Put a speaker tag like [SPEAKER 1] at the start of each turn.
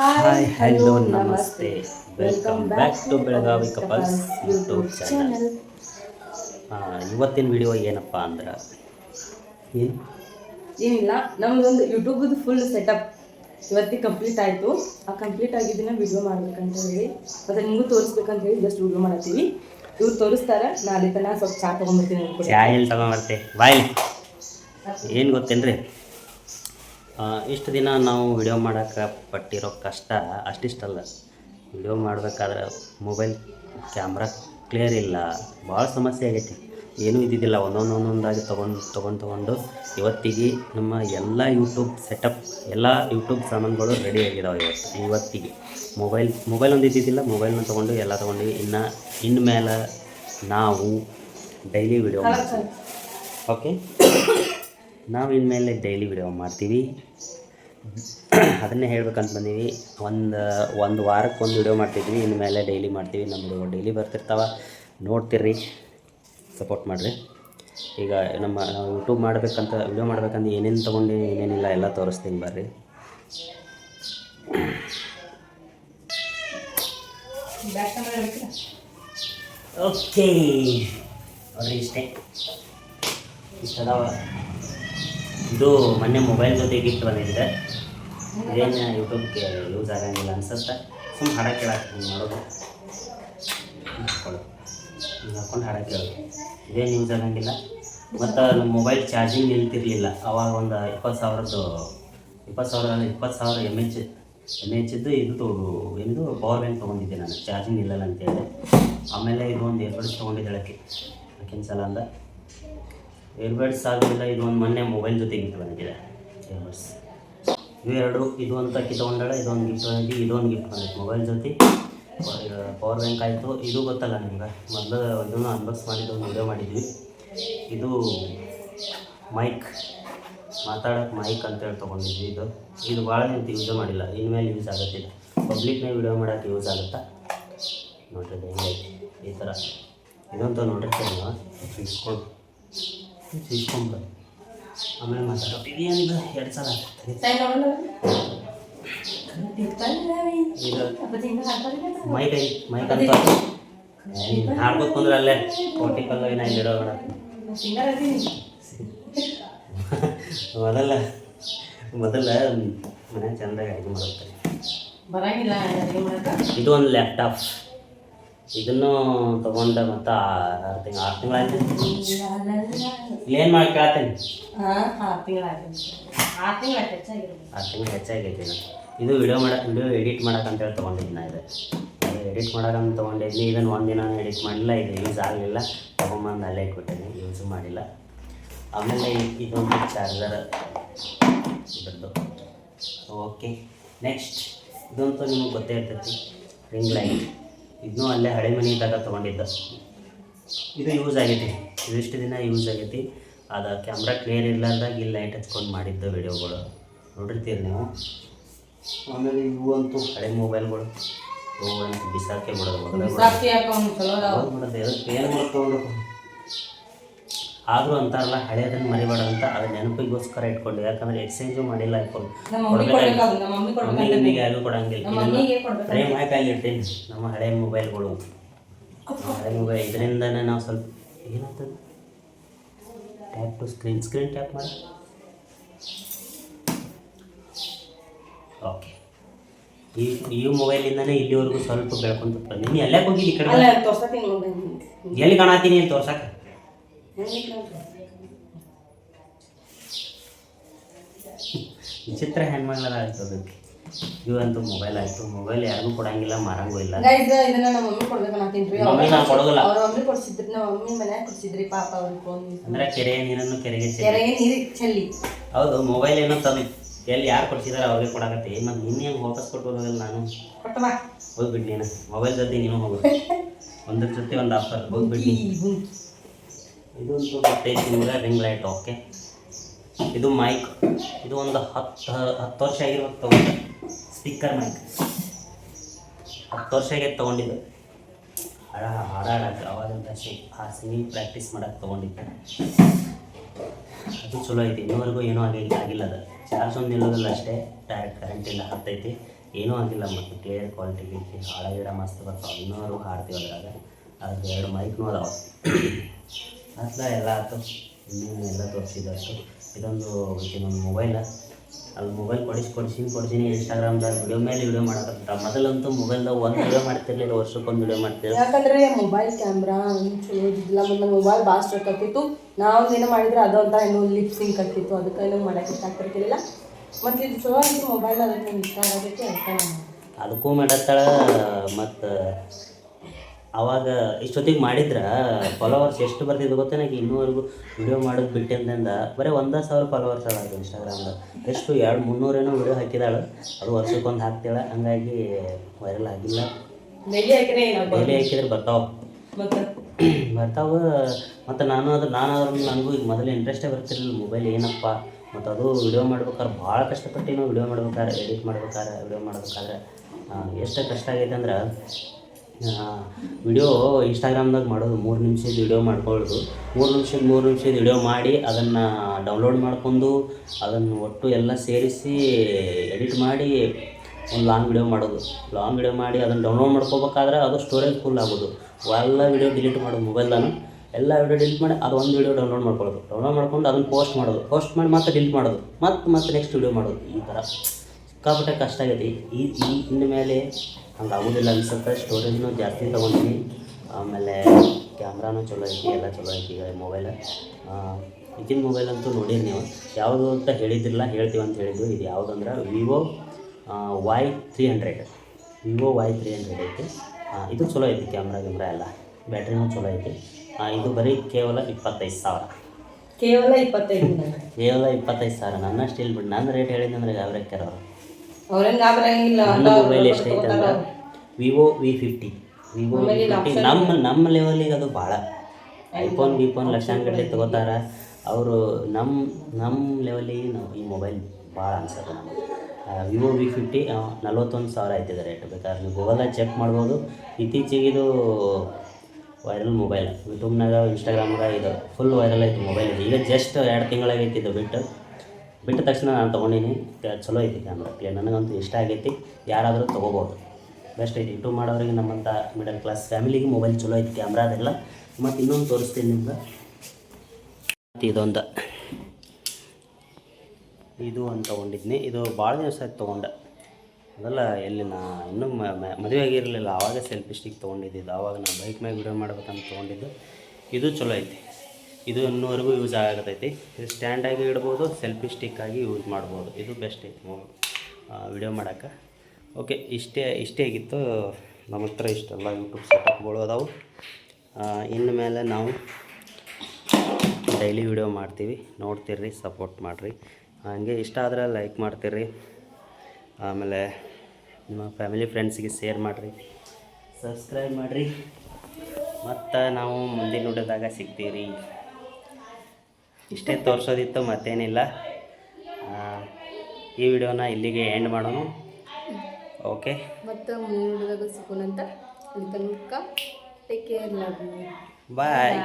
[SPEAKER 1] Hi hello ನಮಸ್ತೆ welcome back to Belagavi couples YouTube channel ಇವತ್ತಿನ video ಏನಪ್ಪ ಅಂದ್ರೆ? ಏನು?
[SPEAKER 2] ಏನಿಲ್ಲ ನಮ್ದೊಂದು ಯೂಟ್ಯೂಬದು ಫುಲ್ ಸೆಟಪ್ ಇವತ್ತಿಗೆ ಕಂಪ್ಲೀಟ್ ಆಯಿತು. ಆ ಕಂಪ್ಲೀಟ್ ಆಗಿದ್ದನ್ನ ವಿಡಿಯೋ ಮಾಡ್ಬೇಕಂತ ಹೇಳಿ ಮತ್ತೆ ನಿಮಗೂ ತೋರಿಸ್ಬೇಕಂತ ಹೇಳಿ ಜಸ್ಟ್ ವಿಡಿಯೋ ಮಾಡ್ತೀವಿ ಇವ್ರು ತೋರಿಸ್ತಾರೆ ನಾ ಅದಕ್ಕೆ ತನಕ ಸ್ವಲ್ಪ ಚಾ ತೊಗೊಂಬರ್ತೀನಿ
[SPEAKER 1] ಚಹಾ ಎಲ್ಲಿ ತಗೊಂಬರ್ತೆ? ಬಾಯ್. ಏನು ಗೊತ್ತೇನ್ರಿ? ಇಷ್ಟು ದಿನ ನಾವು ವಿಡಿಯೋ ಮಾಡೋಕೆ ಪಟ್ಟಿರೋ ಕಷ್ಟ ಅಷ್ಟಿಷ್ಟಲ್ಲ ವಿಡಿಯೋ ಮಾಡಬೇಕಾದ್ರೆ ಮೊಬೈಲ್ ಕ್ಯಾಮ್ರಾ ಕ್ಲಿಯರ್ ಇಲ್ಲ. ಭಾಳ ಸಮಸ್ಯೆ ಆಗೈತಿ. ಏನೂ ಇದ್ದಿದ್ದಿಲ್ಲ. ಒಂದೊಂದು ಒಂದೊಂದಾಗಿ ತೊಗೊಂಡು ತೊಗೊಂಡು ತೊಗೊಂಡು ಇವತ್ತಿಗೆ ನಮ್ಮ ಎಲ್ಲ ಯೂಟ್ಯೂಬ್ ಸೆಟಪ್ ಎಲ್ಲ ಯೂಟ್ಯೂಬ್ ಸಾಮಾನುಗಳು ರೆಡಿ ಆಗಿದಾವೆ ಇವತ್ತು ಇವತ್ತಿಗೆ. ಮೊಬೈಲ್ ಮೊಬೈಲ್ ಒಂದು ಇದ್ದಿದ್ದಿಲ್ಲ. ಮೊಬೈಲ್ನ ತೊಗೊಂಡು ಎಲ್ಲ ತೊಗೊಂಡು ಇನ್ನು ಇನ್ಮೇಲೆ ನಾವು ಡೈಲಿ ವಿಡಿಯೋ ಮಾಡ್ತೀವಿ. ಓಕೆ ನಾವು ಇನ್ಮೇಲೆ ಡೈಲಿ ವಿಡಿಯೋ ಮಾಡ್ತೀವಿ. ಅದನ್ನೇ ಹೇಳ್ಬೇಕಂತ ಬಂದೀವಿ. ಒಂದು ಒಂದು ವಾರಕ್ಕೆ ಒಂದು ವಿಡಿಯೋ ಮಾಡ್ತಿದ್ವಿ. ಇನ್ಮೇಲೆ ಡೈಲಿ ಮಾಡ್ತೀವಿ. ನಮ್ಮ ವಿಡಿಯೋ ಡೈಲಿ ಬರ್ತಿರ್ತಾವೆ. ನೋಡ್ತಿರ್ರಿ. ಸಪೋರ್ಟ್ ಮಾಡಿರಿ. ಈಗ ನಮ್ಮ, ನಾವು ಯೂಟ್ಯೂಬ್ ಮಾಡಬೇಕಂತ ವಿಡಿಯೋ ಮಾಡ್ಬೇಕಂತ ಏನೇನು ತೊಗೊಂಡು, ಏನೇನಿಲ್ಲ ಎಲ್ಲ ತೋರಿಸ್ತೀನಿ ಬರ್ರಿ. ಓಕೆ ಇಷ್ಟೇ. ಇಷ್ಟದಾವ. ಇದು ಮೊನ್ನೆ ಮೊಬೈಲ್ ಜೊತೆ ಗಿಫ್ಟ್ ಬಂದಿದ್ದೆ. ಇದೇನು ಯೂಟ್ಯೂಬ್ಗೆ ಯೂಸ್ ಆಗಂಗಿಲ್ಲ ಅನ್ಸುತ್ತೆ. ಸುಮ್ಮನೆ ಹಾಡ ಕೇಳಕ್ಕೆ ನೋಡೋದು. ಮಾಡೋದು ಹಾಕೊಂಡು ಹಾಡ ಕೇಳೋದು. ಇದೇನು ಯೂಸ್ ಆಗಂಗಿಲ್ಲ. ಮತ್ತು ನಮ್ಮ ಮೊಬೈಲ್ ಚಾರ್ಜಿಂಗ್ ನಿಲ್ತಿರಲಿಲ್ಲ. ಅವಾಗ ಒಂದು ಇಪ್ಪತ್ತು ಸಾವಿರದ್ದು, ಇಪ್ಪತ್ತು ಸಾವಿರ ಇಪ್ಪತ್ತು ಸಾವಿರ ಎಂ ಎಚ್ ಎಂ ಎಚ್ ಇದ್ದು ಇದು ಎಂದು ಪವರ್ ಬ್ಯಾಂಕ್ ತೊಗೊಂಡಿದ್ದೆ ನಾನು. ಚಾರ್ಜಿಂಗ್ ಇಲ್ಲಲ್ಲ ಅಂತೇಳಿ. ಆಮೇಲೆ ಇದು ಒಂದು ಏರ್ಬಡ್ಸ್ ತೊಗೊಂಡಿದ್ದಾಳಕ್ಕೆ ಸಲ ಅಂದ. ಏರ್ಬಡ್ಸ್ ಆಗಲಿಲ್ಲ, ಇದು ಒಂದು ಮೊನ್ನೆ ಮೊಬೈಲ್ ಜೊತೆ ಗಿಫ್ಟ್ ಬಂದಿದೆ. ಇಯರ್ಬಡ್ಸ್ ಇವು ಎರಡು, ಇದು ಅಂತ ಅಕ್ಕಿ ತೊಗೊಂಡಾಳ ಇದೊಂದು ಗಿಫ್ಟ್ ಬಂದಿದ್ದು ಇದೊಂದು ಗಿಫ್ಟ್ ಬಂದಿತ್ತು ಮೊಬೈಲ್ ಜೊತೆ ಪವರ್ ಬ್ಯಾಂಕ್ ಆಯಿತು. ಇದು ಗೊತ್ತಲ್ಲ ನಿಮ್ಗೆ, ಮೊದಲು ಇದನ್ನು ಅನ್ಬಾಕ್ಸ್ ಮಾಡಿದ್ದು, ಒಂದು ವಿಡಿಯೋ ಮಾಡಿದ್ವಿ. ಇದು ಮೈಕ್ ಮಾತಾಡೋಕ್ಕೆ ಮೈಕ್ ಅಂತೇಳಿ ತೊಗೊಂಡಿದ್ವಿ ಇದು. ಇದು ಭಾಳ ನಿಂತು ಯೂಸ್ ಮಾಡಿಲ್ಲ, ಇನ್ಮೇಲೆ ಯೂಸ್ ಆಗುತ್ತಿಲ್ಲ. ಪಬ್ಲಿಕ್ನೇ ವಿಡಿಯೋ ಮಾಡೋಕ್ಕೆ ಯೂಸ್ ಆಗುತ್ತಾ? ನೋಡ್ರಿ, ಹೆಂಗೈತಿ. ಈ ಥರ ಇದಂತೂ ನೋಡಿರ್ತೀವಿ ಇಸ್ಕೊಂಡು ಇಸ್ಕೊಂಬಿಡ ಆಮೇಲೆ ಮಾತಾಡೋ. ಇದೇನಿದು ಎರಡು ಸಲ ಮೈಕ್ ಐತಿ ಮೈಕ್ ಅಂತ ಹಾಡ್ಬೇಕು ಅಂದ್ರೆ ಅಲ್ಲೇ ಕೋಟಿ ಪಲ್ಲವಿ ನಾ ಇಲ್ಲಿಡೋ ಮೊದಲ ಮೊದಲ ಮನೆ ಚಂದಾಗಿ ಅಡುಗೆ
[SPEAKER 2] ಮಾಡ್ತಾರೆ
[SPEAKER 1] ಇದು ಒಂದು ಲ್ಯಾಪ್ಟಾಪ್ ಇದನ್ನು ತಗೊಂಡ ಮತ್ತೆ ಆರು ತಿಂಗಳು ಆರು ತಿಂಗಳಾಯ್ತು ಏನು ಮಾಡಿ ಕೇಳ್ತೇನೆ?
[SPEAKER 2] ಆರು ತಿಂಗಳು
[SPEAKER 1] ಹೆಚ್ಚಾಗೈತಿ. ಇದು ವಿಡಿಯೋ ಮಾಡಕ್ಕೆ ವಿಡಿಯೋ ಎಡಿಟ್ ಮಾಡಕ್ಕೆ ಅಂತೇಳಿ ತೊಗೊಂಡಿದ್ದು ನಾ ಇದು. ಎಡಿಟ್ ಮಾಡಕ್ಕಂತ ತೊಗೊಂಡಿದ್ನಿ. ಇದನ್ನು ಒಂದಿನ ಎಡಿಟ್ ಮಾಡಿಲ್ಲ ಇದು ಯೂಸ್ ಆಗಲಿಲ್ಲ. ತೊಗೊಂಬಂದು ಅಲ್ಲೇ ಕೊಟ್ಟೇನೆ ಯೂಸು ಮಾಡಿಲ್ಲ. ಆಮೇಲೆ ಇದೊಂದು ಚಾರ್ಜರ್ ಇದ್ರದ್ದು. ಓಕೆ ನೆಕ್ಸ್ಟ್ ಇದಂತೂ ನಿಮಗೆ ಗೊತ್ತೇ ಇರ್ತೈತಿ. ರಿಂಗ್ ಲೈಟ್ ಇದನ್ನೂ ಅಲ್ಲೇ ಹಳೆ ಮನೆ ಇದ್ದಾಗ ತೊಗೊಂಡಿದ್ದ. ಇದು ಯೂಸ್ ಆಗೈತಿ. ಇದಿಷ್ಟು ದಿನ ಯೂಸ್ ಆಗೈತಿ. ಅದು ಕ್ಯಾಮ್ರಾ ಕ್ಲಿಯರ್ ಇರ್ಲಾರ್ದಾಗ ಇಲ್ಲಿ ಲೈಟ್ ಹಚ್ಕೊಂಡು ಮಾಡಿದ್ದ ವಿಡಿಯೋಗಳು ನೋಡಿರ್ತೀರಿ ನೀವು? ಆಮೇಲೆ ಇವು ಅಂತೂ ಹಳೆ ಮೊಬೈಲ್ಗಳು ಇವು ಅಂತೂ ಬಿಸಾಕೆ ಬಿಡೋದು ಏನು ಮಾಡ್ಕೊಂಡು ಆದರೂ ಅಂತಾರಲ್ಲ ಹಳೆಯದನ್ನು ಮರಿಬೇಡ ಅಂತ ಅದು ನೆನಪಿಗೋಸ್ಕರ ಇಟ್ಕೊಂಡು ಯಾಕಂದ್ರೆ ಎಕ್ಸ್ಚೇಂಜು ಮಾಡಿಲ್ಲ ಐಫೋನ್ ಮಮ್ಮಿಗೆ ಯಾರಿಗೂ ಕೊಡಂಗಿಲ್ಲ ಫ್ರೇಮ್ ಹಾಕಿ ನಮ್ಮ ಹಳೆ ಮೊಬೈಲ್ಗಳು ಹಳೆ ಮೊಬೈಲ್ ಇದರಿಂದನೇ ನಾವು ಸ್ವಲ್ಪ ಏನಾಗ್ತದೆ tap to screen screen tap ಮಾಡಿ. ಓಕೆ ಈ ಈ ಮೊಬೈಲಿಂದನೇ ಇಲ್ಲಿವರೆಗೂ ಸ್ವಲ್ಪ ಬೆಳ್ಕೊಂತ ಬಂದು ನೀನು ಎಲ್ಲೇ ಹೋಗಿದ್ದಿ ಈ ಕಡೆ? ಎಲ್ಲಿ ಕಾಣತೀನಿ ಅಂತ ತೋರ್ಸಕ್ಕೆ? ವಿಚಿತ್ರ ಹೆಣ್ಮಗಳ ಆಯ್ತು ಅದಕ್ಕೆ. ಇವಂತೂ ಮೊಬೈಲ್ ಆಯ್ತು. ಮೊಬೈಲ್ ಯಾರಿಗೂ ಕೊಡಂಗಿಲ್ಲ ಮಾರಂಗೂ ಇಲ್ಲ.
[SPEAKER 2] ಗೈಸ್ ಇದನ್ನ ನಮ್ಮ ಮಮ್ಮಿ ಕೊಡ್ಬೇಕು ಅನ್ನತ್ತೀನಿ
[SPEAKER 1] ಮಮ್ಮಿ ನಾ ಕೊಡೋದಿಲ್ಲ.
[SPEAKER 2] ಅವ್ರ ಮಮ್ಮಿ ಕೊಡ್ಸಿದ್ರಿ ನಮ್ಮ ಮಮ್ಮಿ ಮನ್ಯಾಗ ಕೊಡ್ಸಿದ್ರಿ ಪಾಪ ಅವ್ರಿಗೆ ಫೋನ್
[SPEAKER 1] ಅಂದ್ರೆ ಕೆರೆ ನೀರನ್ನು ಕೆರೆಗೆ ಚೆಲ್ಲಿ.
[SPEAKER 2] ಕೆರೆಗೆ ಚೆಲ್ಲಿ.
[SPEAKER 1] ಹೌದು ಮೊಬೈಲ್ ಏನೋ ತಂದು ಎಲ್ಲಿ ಯಾರು ಕೊಡ್ಸಿದಾರೆ ಅವ್ರಿಗೆ ಕೊಡಕತ್ತೆ. ಮತ್ತು ನಿನ್ನೆ ಹೆಂಗೆ ವಾಪಸ್ ಕೊಟ್ಟು ನಾನು. ಹೋಗ್ಬಿಟ್ಟು ನೀನು. ಮೊಬೈಲ್ ಜೊತೆ ನೀನು ಹೋಗು. ಒಂದ್ರ ಜೊತೆ ಒಂದು ಆಫರ್ ಹೋಗ್ಬಿಟ್ಟು ಇದು ಗೊತ್ತೈತಿ ನಿಮ್ಗೆ ರಿಂಗ್ ಲೈಟ್ ಓಕೆ ಇದು ಮೈಕ್ ಇದು ಒಂದು ಹತ್ತು ಹತ್ತು ವರ್ಷ ಆಗಿರ್ಬೇಕು ತೊಗೊಂಡು. ಸ್ಪೀಕರ್ ಮೈಕ್ ಹತ್ತು ವರ್ಷ ಆಗೈತೆ ತೊಗೊಂಡಿದ್ದು. ಹಾಡ ಹಾಡಾಡಕ್ಕೆ ಅವಾಗಂತ ಶಿ ಆ ಸಿಂಗಿಂಗ್ ಪ್ರಾಕ್ಟೀಸ್ ಮಾಡಕ್ಕೆ ತೊಗೊಂಡಿದ್ದೆ. ಅದು ಚಲೋ ಐತಿ. ಇನ್ನೂವರೆಗೂ ಏನೂ ಆಗಿ ಆಗಿಲ್ಲ ಅದು. ಚಾರ್ಜ್ ಒಂದು ನಿಲ್ಲೋದಿಲ್ಲ ಅಷ್ಟೇ. ಡೈರೆಕ್ಟ್ ಇಲ್ಲ ಹತ್ತೈತಿ. ಏನೂ ಆಗಿಲ್ಲ ಮತ್ತು ಕ್ಲಿಯರ್ ಕ್ವಾಲಿಟಿ ಹಾಡ ಗಿಡ ಮಸ್ತ್ ಬರ್ತಾವೆ. ಇನ್ನೂವರೆಗೂ ಹಾಡ್ತೀವಿ ಅದ್ರಾಗ. ಅದಕ್ಕೆ ಎರಡು ಮೈಕ್ನೂ ಅದಾವೆ ಅಟ್ಲ ಎಲ್ಲ ಆಯ್ತು ಇನ್ನೇನು ಎಲ್ಲ ತೋರಿಸಿದಷ್ಟು ಇದೊಂದು ಇದೊಂದು ಮೊಬೈಲ ಅಲ್ಲಿ ಮೊಬೈಲ್ ಕೊಡಿಸಿ ಕೊಡಿಸಿ ಕೊಡಿಸಿನಿ ಇನ್ಸ್ಟಾಗ್ರಾಮ್ದಾಗ ವಿಡಿಯೋ ಮೇಲೆ ವಿಡಿಯೋ ಮಾಡಕತ್ತ ಮೊದಲಂತೂ ಮೊಬೈಲ್ದಾಗ ಒಂದು ವಿಡಿಯೋ ಮಾಡ್ತಿರ್ಲಿಲ್ಲ ವರ್ಷಕ್ಕೊಂದು ವಿಡಿಯೋ ಮಾಡ್ತಿರ್ಲಿಲ್ಲ
[SPEAKER 2] ಯಾಕಂದ್ರೆ ಮೊಬೈಲ್ ಕ್ಯಾಮ್ರಾ ಚಲೋ ಇದ್ದಿಲ್ಲ ಮತ್ತು ಮೊಬೈಲ್ ಭಾಳ ಸ್ಟ್ರಕ್ ಆಗ್ತಿತ್ತು. ನಾವು ಏನೋ ಮಾಡಿದ್ರೆ ಅದು ಅಂತ ಏನೋ ಲಿಪ್ ಸಿಂಕ್ ಆಗ್ತಿತ್ತು. ಅದಕ್ಕೆ ಏನೋ ಮಾಡಕ್ಕೆ ಇಷ್ಟ ಆಗ್ತಿರ್ತಿರ್ಲಿಲ್ಲ ಮತ್ತು ಇದು ಚಲೋ ಆಯಿತು ಮೊಬೈಲ್ ಅದಕ್ಕೆ ಇಷ್ಟ ನಾನು
[SPEAKER 1] ಅದಕ್ಕೂ ಮಾಡತ್ತಾಳ ಮತ್ತು ಅವಾಗ ಇಷ್ಟೊತ್ತಿಗೆ ಮಾಡಿದ್ರೆ ಫಾಲೋವರ್ಸ್ ಎಷ್ಟು ಬರ್ತಿದ್ದು ಗೊತ್ತೇ ನನಗೆ ಇನ್ನೂವರೆಗೂ ವಿಡಿಯೋ ಮಾಡೋದು ಬಿಟ್ಟಿಂದ ಬರೀ ಒಂದೇ ಸಾವಿರ ಫಾಲೋವರ್ಸ್ ಅದ ಇನ್ಸ್ಟಾಗ್ರಾಮ್ದಾಗ ಎಷ್ಟು? ಎರಡು ಮುನ್ನೂರೇನೋ ವಿಡಿಯೋ ಹಾಕಿದಾಳು. ಅದು ವರ್ಷಕ್ಕೊಂದು ಹಾಕ್ತಾಳೆ ಹಂಗಾಗಿ ವೈರಲ್ ಆಗಿಲ್ಲ.
[SPEAKER 2] ಡೈಲಿ ಹಾಕಿದ್ರೆ
[SPEAKER 1] ಬರ್ತಾವ ಬರ್ತಾವೆ.
[SPEAKER 2] ಮತ್ತು?
[SPEAKER 1] ಬರ್ತಾವ. ಮತ್ತು ನಾನು ಅದು ನಾನು ಅದ್ರ ನನಗೂ ಈಗ ಮೊದಲು ಇಂಟ್ರೆಸ್ಟೇ ಬರ್ತಿರಲಿಲ್ಲ. ಮೊಬೈಲ್ ಏನಪ್ಪ? ಮತ್ತು ಅದು ವಿಡಿಯೋ ಮಾಡ್ಬೇಕಾದ್ರೆ ಭಾಳ ಕಷ್ಟಪಟ್ಟಿನೂ ವಿಡಿಯೋ ಮಾಡ್ಬೇಕಾದ್ರೆ ಎಡಿಟ್ ಮಾಡ್ಬೇಕಾದ್ರೆ ವಿಡಿಯೋ ಮಾಡ್ಬೇಕಾದ್ರೆ ಎಷ್ಟು ಕಷ್ಟ ಆಗೈತೆ ಅಂದ್ರೆ ವಿಡಿಯೋ ಇನ್ಸ್ಟಾಗ್ರಾಮ್ದಾಗ ಮಾಡೋದು, ಮೂರು ನಿಮಿಷದ ವಿಡಿಯೋ ಮಾಡ್ಕೊಳ್ಳೋದು ಮೂರು ನಿಮಿಷದ ಮೂರು ನಿಮಿಷದ ವಿಡಿಯೋ ಮಾಡಿ ಅದನ್ನು ಡೌನ್ಲೋಡ್ ಮಾಡ್ಕೊಂಡು ಅದನ್ನು ಒಟ್ಟು ಎಲ್ಲ ಸೇರಿಸಿ ಎಡಿಟ್ ಮಾಡಿ ಒಂದು ಲಾಂಗ್ ವಿಡಿಯೋ ಮಾಡೋದು. ಲಾಂಗ್ ವಿಡಿಯೋ ಮಾಡಿ ಅದನ್ನು ಡೌನ್ಲೋಡ್ ಮಾಡ್ಕೋಬೇಕಾದ್ರೆ ಅದು ಸ್ಟೋರೇಜ್ ಫುಲ್ ಆಗೋದು. ಎಲ್ಲ ವಿಡಿಯೋ ಡಿಲೀಟ್ ಮಾಡೋದು ಮೊಬೈಲ್ದಾನು ಎಲ್ಲ ವಿಡಿಯೋ ಡಿಲೀಟ್ ಮಾಡಿ ಅದು ಒಂದು ವಿಡಿಯೋ ಡೌನ್ಲೋಡ್ ಮಾಡ್ಕೊಳ್ಳೋದು. ಡೌನ್ಲೋಡ್ ಮಾಡ್ಕೊಂಡು ಅದನ್ನು ಪೋಸ್ಟ್ ಮಾಡೋದು. ಪೋಸ್ಟ್ ಮಾಡಿ ಮತ್ತೆ ಡಿಲೀಟ್ ಮಾಡೋದು. ಮತ್ತೆ ಮತ್ತೆ ನೆಕ್ಸ್ಟ್ ವಿಡಿಯೋ ಮಾಡೋದು. ಈ ಥರ ಸಿಕ್ಕಾಪಟ್ಟೆ ಕಷ್ಟ ಆಗೈತಿ. ಈ ಇನ್ನು ಮೇಲೆ ಹಂಗೆ ಆಗೋದಿಲ್ಲ ಅನ್ಸುತ್ತೆ. ಸ್ಟೋರೇಜ್ನು ಜಾಸ್ತಿ ತೊಗೊಂತೀನಿ ಆಮೇಲೆ ಕ್ಯಾಮ್ರಾನು ಚಲೋ ಐತಿ ಎಲ್ಲ ಚಲೋ ಐತಿ ಈಗ ಮೊಬೈಲ್ ಈಗಿನ ಮೊಬೈಲ್ ಅಂತೂ ನೋಡಿರಿ ನೀವು. ಯಾವುದು ಅಂತ ಹೇಳಿದ್ದಿಲ್ಲ ಹೇಳ್ತೀವಿ ಅಂತ ಹೇಳಿದ್ದು ಇದು ಯಾವುದಂದ್ರೆ Vivo Y three hundred Vivo Y three hundred ಐತಿ. ಇದು ಚಲೋ ಐತಿ ಕ್ಯಾಮ್ರಾ ಗಿಮ್ರಾ ಎಲ್ಲ. ಬ್ಯಾಟ್ರಿನೂ ಚಲೋ ಐತಿ. ಇದು ಬರೀ ಕೇವಲ ಇಪ್ಪತ್ತೈದು ಸಾವಿರ.
[SPEAKER 2] ಕೇವಲ ಇಪ್ಪತ್ತೈದು
[SPEAKER 1] ಕೇವಲ ಇಪ್ಪತ್ತೈದು ಸಾವಿರ. ನನ್ನ ಸ್ಟಿಲ್ ಬಿಟ್ಟು ನನ್ನ ರೇಟ್ ಹೇಳಿದ್ದಂದ್ರೆ ಯಾವ
[SPEAKER 2] ರೇಟ್ ಅವರು.
[SPEAKER 1] ನನ್ನ ಮೊಬೈಲ್ ಎಷ್ಟೈತೆ ಅಂದ್ರೆ Vivo V fifty Vivo V fifty ನಮ್ಮ ನಮ್ಮ ಲೆವೆಲಿಗೆ ಅದು ಭಾಳ ಐಫೋನ್ ವಿಫೋನ್ ಲಕ್ಷಾಂಗಟ್ಟಲೆ ತಗೋತಾರ. ಅವರು ನಮ್ಮ ನಮ್ಮ ಲೆವೆಲಿಗೆ ನಾವು ಈ ಮೊಬೈಲ್ ಭಾಳ ಅನ್ಸುತ್ತೆ ನಮಗೆ. ವಿವೋ ವಿ ಫಿಫ್ಟಿ ನಲ್ವತ್ತೊಂದು ಸಾವಿರ ಆಯ್ತಿದೆ ರೇಟ್ ಬೇಕಾದ್ರೆ ನೀವು ಗೂಗಲ್ದಾಗ ಚೆಕ್ ಮಾಡ್ಬೋದು. ಇತ್ತೀಚೆಗೆ ಇದು ವೈರಲ್ ಮೊಬೈಲ್ ಯೂಟ್ಯೂಬ್ನಾಗ ಇನ್ಸ್ಟಾಗ್ರಾಮ್ನಾಗ ಇದು ಫುಲ್ ವೈರಲ್ ಆಯಿತು ಮೊಬೈಲ್ ಈಗ ಜಸ್ಟ್ ಎರಡು ತಿಂಗಳಾಗೈತಿ ಇದು ಬಿಟ್ಟು. ಬಿಟ್ಟ ತಕ್ಷಣ ನಾನು ತೊಗೊಂಡೀನಿ. ಚಲೋ ಐತಿ ಕ್ಯಾಮ್ರಾ ಕ್ಲಿಯರ್ ನನಗಂತೂ ಇಷ್ಟ ಆಗೈತಿ. ಯಾರಾದರೂ ತೊಗೋಬೋದು. ಬೆಸ್ಟ್ ಐತಿ. ಯೂಟ್ಯೂಬ್ ಮಾಡೋರಿಗೆ ನಮ್ಮಂಥ ಮಿಡಲ್ ಕ್ಲಾಸ್ ಫ್ಯಾಮಿಲಿಗೆ ಮೊಬೈಲ್ ಚಲೋ ಐತಿ ಕ್ಯಾಮ್ರಾ ಅದೆಲ್ಲ. ಮತ್ತು ಇನ್ನೊಂದು ತೋರಿಸ್ತೀನಿ ನಿಮ್ಗೆ. ಮತ್ತು ಇದೊಂದು. ಇದು ಅಂತ ತೊಗೊಂಡಿದ್ನಿ. ಇದು ಭಾಳ ದಿವಸ ಆಯ್ತು ತೊಗೊಂಡೆ. ಅದೆಲ್ಲ ಎಲ್ಲಿ ನಾ ಇನ್ನೂ ಮದುವೆ ಆಗಿರಲಿಲ್ಲ. ಆವಾಗ ಸೆಲ್ಫಿ ಸ್ಟಿಕ್ ತೊಗೊಂಡಿದ್ದು ಆವಾಗ ನಾನು ಬೈಕ್ ಮ್ಯಾಗ ವಿಡಿಯೋ ಮಾಡ್ಬೇಕಂತ ತೊಗೊಂಡಿದ್ದು. ಇದು ಚಲೋ ಐತಿ. ಇದು ಇನ್ನೂವರೆಗೂ ಯೂಸ್ ಆಗತೈತಿ. ಇದು ಸ್ಟ್ಯಾಂಡಾಗಿ ಇಡ್ಬೋದು ಸೆಲ್ಫಿ ಸ್ಟಿಕ್ ಆಗಿ ಯೂಸ್ ಮಾಡ್ಬೋದು. ಇದು ಬೆಸ್ಟ್ ಐತಿ ವಿಡಿಯೋ ಮಾಡೋಕ್ಕೆ ಓಕೆ ಇಷ್ಟೇ ಇಷ್ಟೇ ಆಗಿತ್ತು. ನಮ್ಮ ಹತ್ರ ಇಷ್ಟೆಲ್ಲ ಯೂಟ್ಯೂಬ್ ಸೆಟಪ್ಗಳು ಅದಾವು. ಇನ್ನು ಮೇಲೆ ನಾವು ಡೈಲಿ ವಿಡಿಯೋ ಮಾಡ್ತೀವಿ. ನೋಡ್ತೀರಿ ಸಪೋರ್ಟ್ ಮಾಡಿರಿ. ಹಾಗೆ ಇಷ್ಟ ಆದರೆ ಲೈಕ್ ಮಾಡ್ತೀರಿ ಆಮೇಲೆ ನಿಮ್ಮ ಫ್ಯಾಮಿಲಿ ಫ್ರೆಂಡ್ಸಿಗೆ ಶೇರ್ ಮಾಡಿರಿ. ಸಬ್ಸ್ಕ್ರೈಬ್ ಮಾಡಿರಿ. ಮತ್ತು ನಾವು ಮುಂದಿನ ವಿಡಿಯೋದಾಗ ಸಿಗ್ತೀವಿ ಇಷ್ಟೇ ತೋರಿಸೋದಿತ್ತು ಮತ್ತೇನಿಲ್ಲ. ಆ, ಈ ವಿಡಿಯೋನ ಇಲ್ಲಿಗೆ ಎಂಡ್ ಮಾಡೋಣ. ಓಕೆ
[SPEAKER 2] ಮತ್ತು ಮೂಡದಾಗ ಸಿಗೋಣಂತ ಅಲ್ಲಿ ತನಕ ಟೇಕ್ ಕೇರ್ ಲವ್ ಬಾಯ್